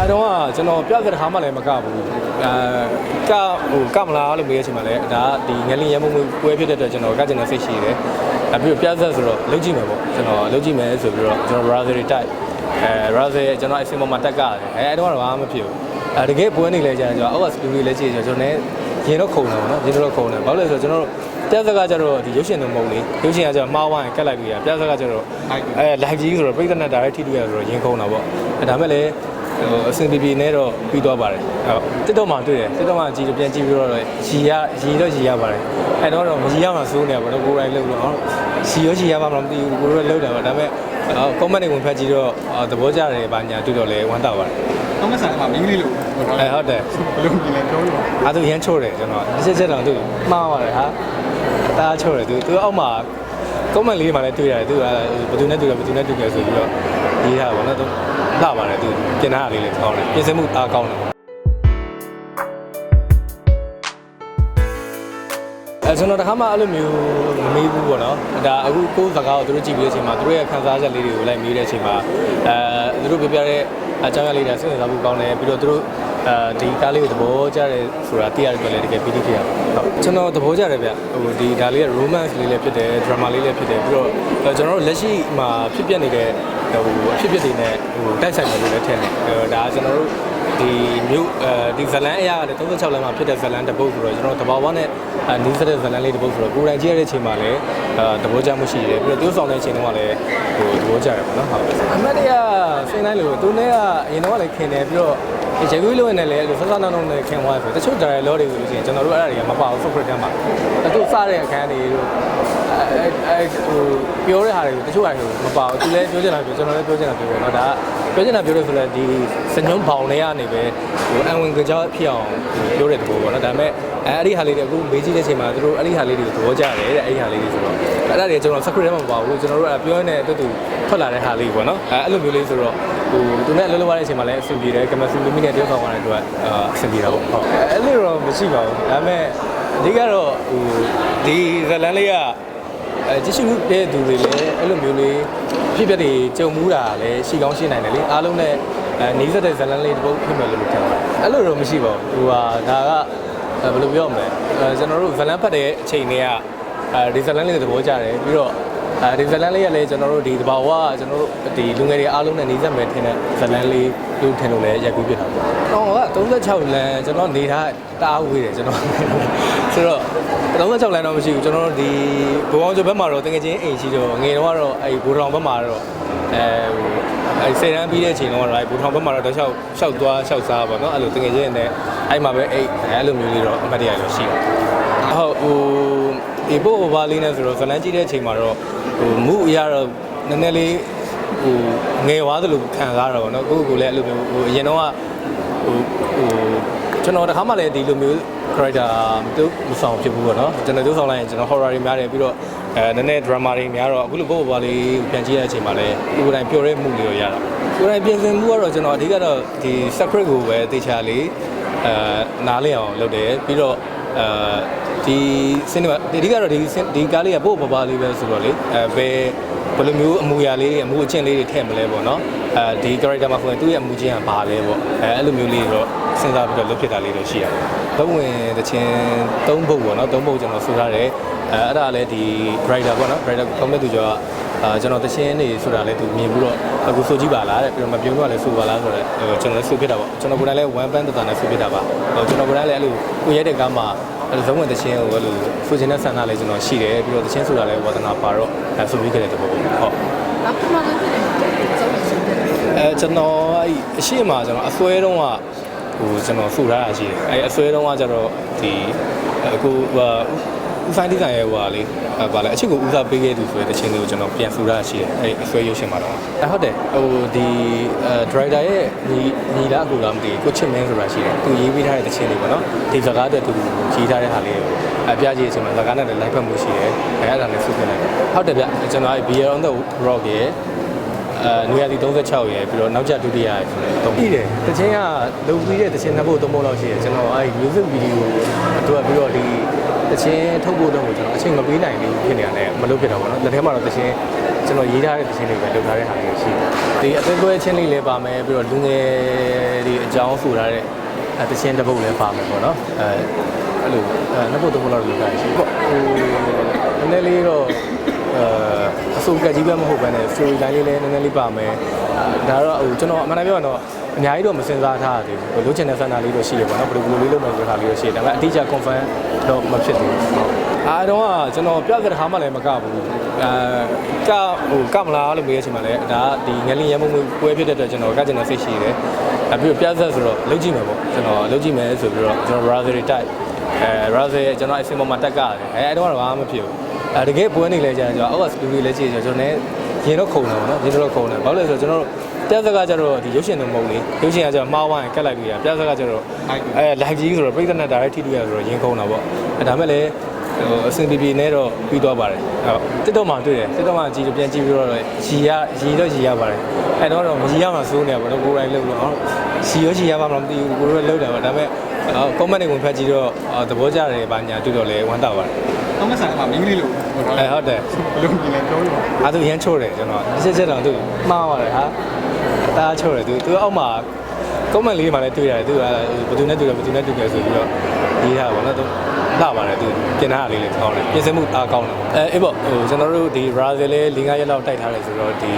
အားတော့ကကျွန်တော်ပြတဲ့ခါမှလည်းမကဘူးအဲကဟိုကမလားလို့မေးရချင်ပါလေဒါကဒီငလင်းရမုံပွဲဖြစ်တဲ့အတွက်ကျွန်တော်ကကျင်တဲ့စိတ်ရှိတယ်အပြီးတော့ပြသက်ဆိုတော့လုံးကြည့်မယ်ပေါ့ကျွန်တော်လုံးကြည့်မယ်ဆိုပြီးတော့ကျွန်တော် browser တွေတိုက်အဲ browser ရဲ့ကျွန်တော်အစင်ပေါ်မှာတက်ကြတယ်အဲအဲ့တော့တော့ဘာမှမဖြစ်ဘူးအဲတကယ်ပွဲနေလဲကြာကျွန်တော်အောက်က studio လေးကြည့်ကြကျွန်တော်လည်းရင်တော့ခုံတယ်ပေါ့နော်ရင်တော့ခုံတယ်ဘာလို့လဲဆိုတော့ကျွန်တော်တို့ပြသက်ကကျတော့ဒီရုပ်ရှင်တွေမဟုတ်လေရုပ်ရှင်ကကျတော့မှားဝိုင်းကတ်လိုက်ပြီးရပြသက်ကကျတော့အဲ live ကြီးဆိုတော့ပြိဿနဲ့ direct ထိတွေ့ရဆိုတော့ရင်ခုံတာပေါ့အဲဒါမဲ့လည်း ဟိုအဆင်ပြေပြေနဲ့တော့ပြီးသွားပါတယ်ဟုတ်တစ်တော့မှတွေ့တယ်တစ်တော့မှကြည့်ပြန်ကြည့်ပြီးတော့ရီရရီတော့ရီရပါတယ်အဲ့တော့တော့မရီရမှစိုးနေပါတော့ကိုယ်တိုင်လုပ်တော့ရီရောရီရမှမသိဘူးကိုယ်တော့လုပ်တယ်ပါဒါပေမဲ့ comment တွေဝင်ဖတ်ကြည့်တော့သဘောကျတယ်ဘာညာတွေ့တော့လဲဝမ်းသာပါတယ်တော့မဆန်မှာမင်းကလေးလို့ဟိုအဲဟုတ်တယ်ဘယ်လိုမြင်လဲပြောလို့အားသူရမ်းချို့တယ်ကျွန်တော်တစ်ချက်ချက်တော့သူမှားပါတယ်ဟာတားချို့တယ်သူသူအောက်မှာ comment လေးမှလည်းတွေ့ရတယ်သူကဘယ်သူနဲ့တွေ့တယ်ဘယ်သူနဲ့တွေ့တယ်ဆိုပြီးတော့ရေးထားပါတော့သူ လှပါတယ်သူပြင်ထားတာလေးလည်းကောင်းတယ်ပြင်ဆင်မှုအားကောင်းတယ်အဲကျွန်တော်တခါမှအဲ့လိုမျိုးမမေးဘူးပေါ့နော်ဒါအခုကိုယ်စကားကိုသူတို့ကြည့်ပြီးတဲ့အချိန်မှာသူတို့ရဲ့ခံစားချက်လေးတွေကိုလိုက်မေးတဲ့အချိန်မှာအဲသူတို့ပြောပြတဲ့အကြောင်းအရာလေးတွေစိတ်ဝင်စားဖို့ကောင်းတယ်ပြီးတော့သူတို့ အဲဒီကားလေးကိုသဘောကျတယ်ဆိုတာသိရတဲ့အတွက်လည်းတကယ်ပီတိဖြစ်ရပါဟုတ်ကျွန်တော်သဘောကျတယ်ဗျဟိုဒီဒါလေးက romance လေးလည်းဖြစ်တယ် drama လေးလည်းဖြစ်တယ်ပြီးတော့ကျွန်တော်တို့လက်ရှိမှာဖြစ်ပျက်နေတဲ့ဟိုအဖြစ်အပျက်တွေနဲ့ဟိုတိုက်ဆိုင်တယ်လို့လည်းထင်တယ်ဒါကျွန်တော်တို့ဒီမြို့အဲဒီဇလန်အရာကလည်း36လမ်းမှာဖြစ်တဲ့ဇလန်တစ်ပုတ်ဆိုတော့ကျွန်တော်တဘာဝနဲ့နီးစတဲ့ဇလန်လေးတစ်ပုတ်ဆိုတော့ကိုယ်တိုင်ကြည့်ရတဲ့အချိန်မှာလည်းအဲသဘောကျမှုရှိတယ်ပြီးတော့တိုးဆောင်တဲ့အချိန်တုန်းကလည်းဟိုသဘောကျတယ်ပေါ့နော်ဟုတ်အမတ်တရစိတ်တိုင်းလို့သူနဲ့ကအရင်တော့ကလည်းခင်တယ်ပြီးတော့ ရေကွေးလို့နဲ့လည်းအဲ့လိုဆဆနာနာနဲ့ခင်သွားတယ်ဆိုတချို့ dialogue တွေဆိုလို့ရှိရင်ကျွန်တော်တို့အဲ့ဒါတွေကမပါဘူး software ထဲမှာသူစတဲ့အခန်းတွေတို့အဲအဲဟိုပြောတဲ့ဟာတွေကိုတချို့ဟာတွေမပါဘူးသူလည်းပြောချင်တာပြောကျွန်တော်လည်းပြောချင်တာပြောပေါ့နော်ဒါကပြောချင်တာပြောလို့ဆိုလဲဒီစညုံဘောင်တွေကနေပဲဟိုအန်ဝင်ကြောဖြစ်အောင်ပြောတဲ့တဘောပေါ့နော်ဒါပေမဲ့အဲအဲ့ဒီဟာလေးတွေအခုမေးကြည့်တဲ့အချိန်မှာသူတို့အဲ့ဒီဟာလေးတွေကိုသဘောကျတယ်တဲ့အဲ့ဒီဟာလေးတွေဆိုတော့အဲ့ဒါတွေကျွန်တော် secret ထဲမှာမပါဘူးကျွန်တော်တို့ကပြောရတဲ့အတူတူထွက်လာတဲ့ဟာလေးပေါ့နော်အဲအဲ့လိုမျိုးလေးဆိုတော့ ဟိုသူနဲ့အလုပ်လုပ်ရတဲ့အချိန်မှာလည်းအဆင်ပြေတယ်ကမစင်မီနဲ့တယောက်ဆောင်ရတဲ့အတွက်အာအဆင်ပြေတာပေါ့ဟုတ်အဲ့လိုတော့မရှိပါဘူးဒါပေမဲ့အဓိကတော့ဟိုဒီဇလန်လေးကအဲကြည့်ရှုတဲ့သူတွေလည်းအဲ့လိုမျိုးလေးဖြစ်ပျက်တွေကြုံမှုတာလည်းရှိကောင်းရှိနိုင်တယ်လေအားလုံးနဲ့အဲနေစတဲ့ဇလန်လေးတစ်ပုတ်ဖြစ်မယ်လို့ထင်ပါတယ်အဲ့လိုတော့မရှိပါဘူးဟိုဟာဒါကအဲဘယ်လိုပြောမလဲအဲကျွန်တော်တို့ဇလန်ဖတ်တဲ့အချိန်တွေကအဲဒီဇလန်လေးတွေသဘောကျတယ်ပြီးတော့ အဲဒီဇလန်လေးကလည်းကျွန်တော်တို့ဒီတဘာဝကကျွန်တော်တို့ဒီလူငယ်တွေအားလုံးနဲ့နေဆက်မယ်ထင်တဲ့ဇလန်လေးလို့ထင်လို့လည်းရိုက်ကူးပြတာပေါ့။တော့က36လမ်းကျွန်တော်နေထားတအားဝေးတယ်ကျွန်တော်ဆိုတော့36လမ်းတော့မရှိဘူးကျွန်တော်တို့ဒီဘုံအောင်ကျော်ဘက်မှာတော့တကယ်ချင်းအိမ်ရှိတော့ငယ်တော့ကတော့အဲဘူထောင်ဘက်မှာတော့အဲအဲစေတန်းပြီးတဲ့အချိန်တော့ကတော့အဲဘူထောင်ဘက်မှာတော့တောက်လျှောက်လျှောက်သွားလျှောက်စားပါတော့အဲ့လိုတကယ်ချင်းနဲ့အဲ့မှာပဲအိတ်အဲ့လိုမျိုးလေးတော့အမှတ်တရလို့ရှိတယ်။ဟုတ်ဟို ဒီပို့ဘာလေးနဲ့ဆိုတော့ဇလန်းကြည့်တဲ့အချိန်မှာတော့ဟိုမူအရာတော့နည်းနည်းလေးဟိုငယ်သွားသလိုခံစားရတော့ဗောနော်ကိုယ့်ကိုယ်လည်းအဲ့လိုမျိုးဟိုအရင်တော့ကဟိုဟိုကျွန်တော်တခါမှလည်းဒီလိုမျိုး character မတူမဆောင်ဖြစ်ဘူးပေါ့နော်ကျွန်တော်တူဆောင်လိုက်ရင်ကျွန်တော် horror တွေများတယ်ပြီးတော့အဲနည်းနည်း drama တွေများတော့အခုလိုပို့ပေါ်လေးပြန်ကြည့်ရတဲ့အချိန်မှာလည်းကိုယ်တိုင်ပျော်တဲ့မှုလေးတော့ရတာကိုယ်တိုင်ပြင်ဆင်မှုကတော့ကျွန်တော်အဓိကတော့ဒီ secret ကိုပဲတေချာလေးအဲနားလည်အောင်လုပ်တယ်ပြီးတော့အဲ ဒီ cinema အဓိကတော့ဒီဒီကားလေးကပို့ပေါ်ပါလေးပဲဆိုတော့လေအဲဘယ်ဘယ်လိုမျိုးအမူအရာလေးတွေအမူအကျင့်လေးတွေထည့်မလဲပေါ့နော်အဲဒီ character မှာဆိုရင်သူ့ရဲ့အမူအကျင့်ကဘာလဲပေါ့အဲအဲ့လိုမျိုးလေးတော့စဉ်းစားပြီးတော့လုပ်ဖြစ်တာလေးတော့ရှိရတယ်။သုံးဝင်တခြင်းသုံးပုတ်ပေါ့နော်သုံးပုတ်ကျွန်တော်ဆိုထားတယ်အဲအဲ့ဒါလည်းဒီ writer ပေါ့နော် writer ကောမက်သူကျော်ကအာကျွန်တော်တခြင်းနေဆိုတာလည်းသူမြင်ပြီးတော့အခုဆိုကြည့်ပါလားတဲ့ပြီးတော့မပြုံးတော့လည်းဆိုပါလားဆိုတော့ကျွန်တော်လည်းဆိုဖြစ်တာပေါ့ကျွန်တော်ကိုယ်တိုင်လည်း one band တတန်နဲ့ဆိုဖြစ်တာပါဟိုကျွန်တော်ကိုယ်တိုင်လည်းအဲ့လိုကိုရိုက်တဲ့ကားမှာ အဲ့လိုဇုံဝင်တခြင်းကိုအဲ့လိုဆိုချင်တဲ့ဆန္ဒလည်းကျွန်တော်ရှိတယ်ပြီးတော့တခြင်းဆိုတာလည်းဝါသနာပါတော့အဲဆိုပြီးခဲ့တဲ့တဘောပေါ့ဟုတ်နောက်တစ်ခါတော့ဖြစ်တယ်ကျောင်းဝင်ရှိတယ်အဲကျွန်တော်အဲ့အရှိမကျွန်တော်အစွဲတုံးကဟိုကျွန်တော်ဖူထားတာရှိတယ်အဲအစွဲတုံးကကျတော့ဒီအခုဟို ဦးဆိုင်ဒီဇိုင်းရဲ့ဟိုဟာလေးအဲဗာလဲအချစ်ကိုဦးစားပေးခဲ့သူဆိုတဲ့တခြင်းလေးကိုကျွန်တော်ပြန်ဖူထားတာရှိတယ်အဲအစွဲရုပ်ရှင်မှာတော့အဲဟုတ်တယ်ဟိုဒီအဲဒရိုက်တာရဲ့ညီညီလားကိုလားမသိဘူးကိုချစ်မင်းဆိုတာရှိတယ်သူရေးပေးထားတဲ့တခြင်းလေးပေါ့နော်ဒီစကားအတွက်သူရေးထားတဲ့ဟာလေးကိုအပြကြည့်အချိန်မှာစကားနဲ့လည်းလိုက်ဖက်မှုရှိတယ်အဲအဲ့ဒါလည်းစုပြလိုက်ဟုတ်တယ်ဗျကျွန်တော်အဲ Beer on the Rock ရဲ့အဲနွေရာသီ36ရယ်ပြီးတော့နောက်ကျဒုတိယရယ်တုံးပြီးတယ်တချင်းကလုံပြီးတဲ့တချင်းနှစ်ဖို့သုံးဖို့လောက်ရှိတယ်ကျွန်တော်အဲဒီ music video အတွက်ပြီးတော့ဒီ တချင်းထုတ်ဖို့တော့ကျွန်တော်အချိန်မပေးနိုင်ဘူးဖြစ်နေရတယ်မလုပ်ဖြစ်တော့ဘူးเนาะလက်ထဲမှာတော့တချင်းကျွန်တော်ရေးထားတဲ့တချင်းတွေပဲလုပ်ထားတဲ့ဟာတွေရှိတယ်ဒီအသွင်သွဲချင်းလေးလည်းပါမယ်ပြီးတော့လူငယ်ဒီအကြောင်းဆိုထားတဲ့အဲတချင်းတစ်ပုတ်လည်းပါမယ်ပေါ့နော်အဲအဲ့လိုအဲနှစ်ပုတ်သုံးပုတ်လောက်လုပ်ထားရရှိပေါ့ဟိုနည်းနည်းလေးတော့ အဲအစိုးကကြီးပဲမဟုတ်ဘဲနဲ့ story line လေးလည်းနည်းနည်းလေးပါမယ်ဒါတော့ဟိုကျွန်တော်အမှန်တမ်းပြောရင်တော့ အများကြီးတော့မစင်စားထားရသေးဘူးလိုချင်တဲ့ဆန္ဒလေးတော့ရှိရပါတော့ဘယ်လိုဘယ်လိုလေးလုပ်မယ်ဆိုတာလေးတော့ရှိတယ်ဒါပေမဲ့အတိအကျ confirm တော့မဖြစ်သေးဘူးအားတော့ကကျွန်တော်ပြတဲ့ခါမှလည်းမကဘူးအဲကဟိုကမလားလို့မေးရချင်ပါလေဒါကဒီငလင်းရမမှုပွဲဖြစ်တဲ့အတွက်ကျွန်တော်ကကျင်တဲ့စိတ်ရှိတယ်အဲပြီးတော့ပြသက်ဆိုတော့လုပ်ကြည့်မယ်ပေါ့ကျွန်တော်လုပ်ကြည့်မယ်ဆိုပြီးတော့ကျွန်တော် browser တွေတိုက်အဲ browser ရဲ့ကျွန်တော်အစင်ပေါ်မှာတက်ကြတယ်အဲအဲ့တော့ကတော့ဘာမှမဖြစ်ဘူးအဲတကယ်ပွဲနေလဲကြာကျွန်တော်အောက်ကလူတွေလည်းကြည့်ကြကျွန်တော်လည်းရင်တော့ခုံတယ်ပေါ့နော်ရင်တော့ခုံတယ်ဘာလို့လဲဆိုတော့ကျွန်တော်တို့ ပြဿနာကြတော့ဒီရုပ်ရှင်တွေမဟုတ်လေရုပ်ရှင်ကကျတော့မှားဝိုင်းကတ်လိုက်ပြီးရပြဿနာကြတော့အဲ live ကြီးဆိုတော့ပြိဿနာ direct ထိတွေ့ရဆိုတော့ရင်ခုံတာပေါ့အဲဒါမဲ့လည်းဟိုအဆင်ပြေပြေနဲ့တော့ပြီးသွားပါတယ်ဟုတ်တစ်တော့မှတွေ့တယ်တစ်တော့မှကြည့်ပြန်ကြည့်ပြီးတော့ရီရရီတော့ရီရပါတယ်အဲတော့တော့မရီရမှစိုးနေရပါတော့ကိုယ်တိုင်လုပ်လို့အောင်ရီရောရီရပါမလားမသိဘူးကိုယ်တို့လည်းလုပ်တယ်ပါဒါပေမဲ့ comment တွေဝင်ဖတ်ကြည့်တော့သဘောကျတယ်ဘာညာတွေ့တော့လဲဝမ်းသာပါတယ်တော့မဆိုင်မှာမိန်းကလေးလို့ဟိုတော့အဲဟုတ်တယ်ဘယ်လိုကြည့်လဲပြောလို့အဲ့သူရမ်းချိုးတယ်ကျွန်တော်တစ်ချက်ချက်တော့သူမှားပါတယ်ဟာ အသားချိုးတယ်သူသူအောက်မှာ comment လေးမှာလည်းတွေ့ရတယ်သူကဘယ်သူနဲ့တွေ့တယ်ဘယ်သူနဲ့တွေ့တယ်ဆိုပြီးတော့ရေးထားပါတော့သူလာပါတယ်သူပြင်ထားတာလေးလည်းကောင်းတယ်ပြင်ဆင်မှုအားကောင်းတယ်အဲအေးပေါ့ဟိုကျွန်တော်တို့ဒီ Brazil လေး၄၅ရက်လောက်တိုက်ထားတယ်ဆိုတော့ဒီ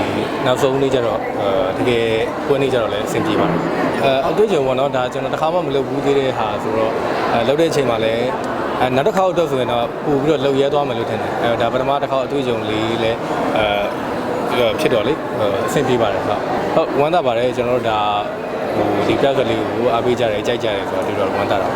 နောက်ဆုံးနေ့ကျတော့အဲတကယ်ပွဲနေ့ကျတော့လည်းအဆင်ပြေပါတယ်အဲအတွေ့အကြုံပေါ့နော်ဒါကျွန်တော်တစ်ခါမှမလုပ်ဘူးသေးတဲ့ဟာဆိုတော့အဲလုပ်တဲ့အချိန်မှာလည်းအဲနောက်တစ်ခါတော့ဆိုရင်တော့ပို့ပြီးတော့လှုပ်ရဲသွားမယ်လို့ထင်တယ်အဲဒါပထမတစ်ခါအတွေ့အကြုံလေးလည်းအဲ ဖြစ်တော့လေအဆင်ပြေပါတယ်ဟုတ်ဟုတ်ဝမ်းသာပါတယ်ကျွန်တော်တို့ဒါဟိုဒီပြဿနာလေးကိုအားပေးကြတယ်ကြိုက်ကြတယ်ဆိုတော့တော်တော်ဝမ်းသာတာ